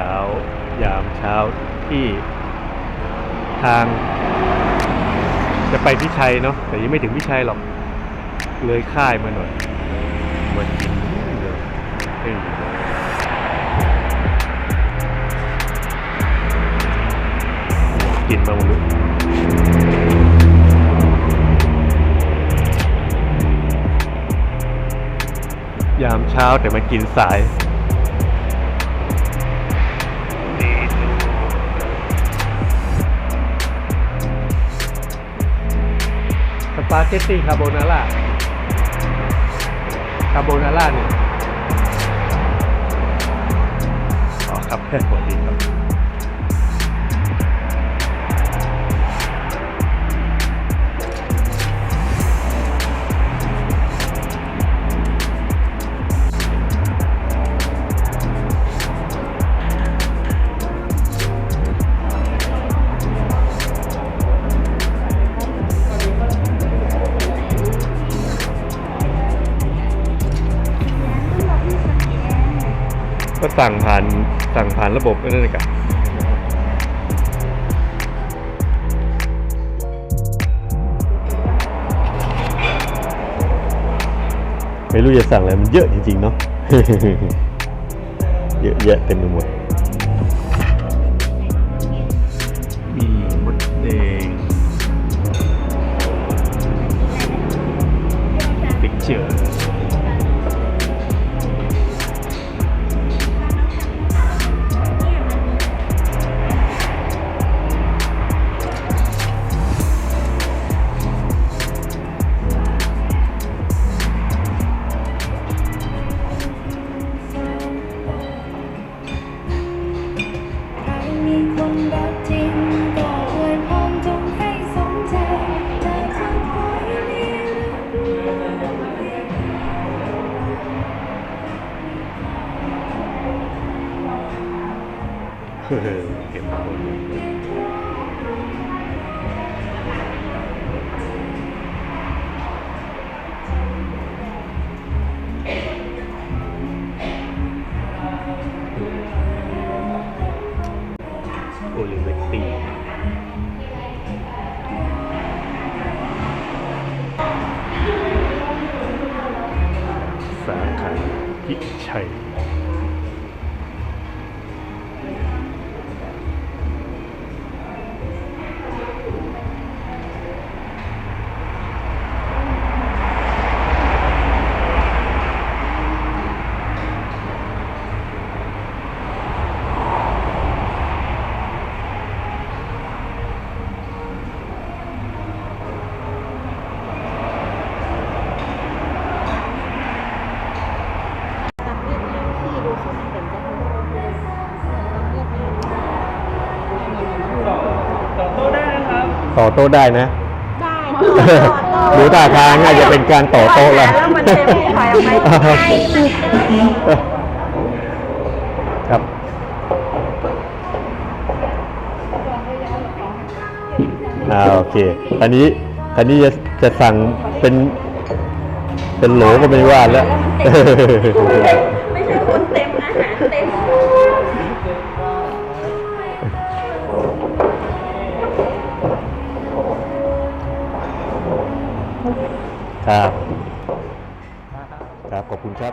ช้า ยามเช้าที่ทาง จะไปพิชัยเนาะแต่ยังไม่ถึงพิชัยหรอก เลยค่ายมาหน่อยเหมือนกินเลยเฮ้กินมาหมดเลยยามเช้าแต่มากินสาย ปาเกตตี้คาโบนาร่าคาโบนาร่าเนี่ยอ๋อครับ ก็สั่งผ่านสั่งผ่านระบบนั่นเองครับไม่รู้จะสั่งอะไรมันเยอะจริงๆเนาะเยอะแยะเต็มไปหมด เก็บหมดเลยโอลิเวตตีสาขาพิชัย กับเวียดนามที่ดูสิมันเป็นจะทำกับเวียดนาม ต่อโต้ได้ นะ ได้ดูท่าทางน่าจะเป็นการต่อโต้แล้วแล้วมันจะไม่ถอยออกไปใช่มันครับอ่าโอเค อันนี้อันนี้จะจะสั่งเป็นเป็นโหลก็ไม่ว่าแล้ว ไม่ใช่คนเต็มอาหารเต็ม ครับ ครับขอบคุณครับ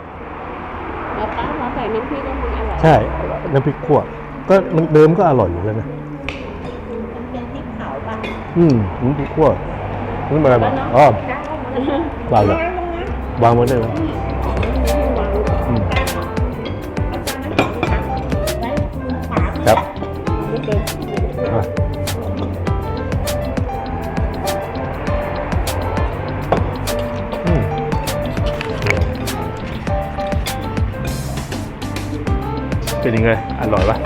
แล้วป้าเราใส่น้ำพริกแล้วมันอร่อยใช่น้ำพริกขั่วก็มันเดิมก็อร่อยอยู่แล้วนะมันเป็นพริกเผาป่ะอืมน้ำพริกขั่วนี่มาอะไรมาอ๋อวางเลยวางไว้ได้ไหมอืมครับอะ เป็นยังไง อร่อยปะ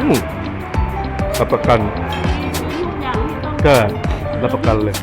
อืมรับประกันก็รับประกันเลย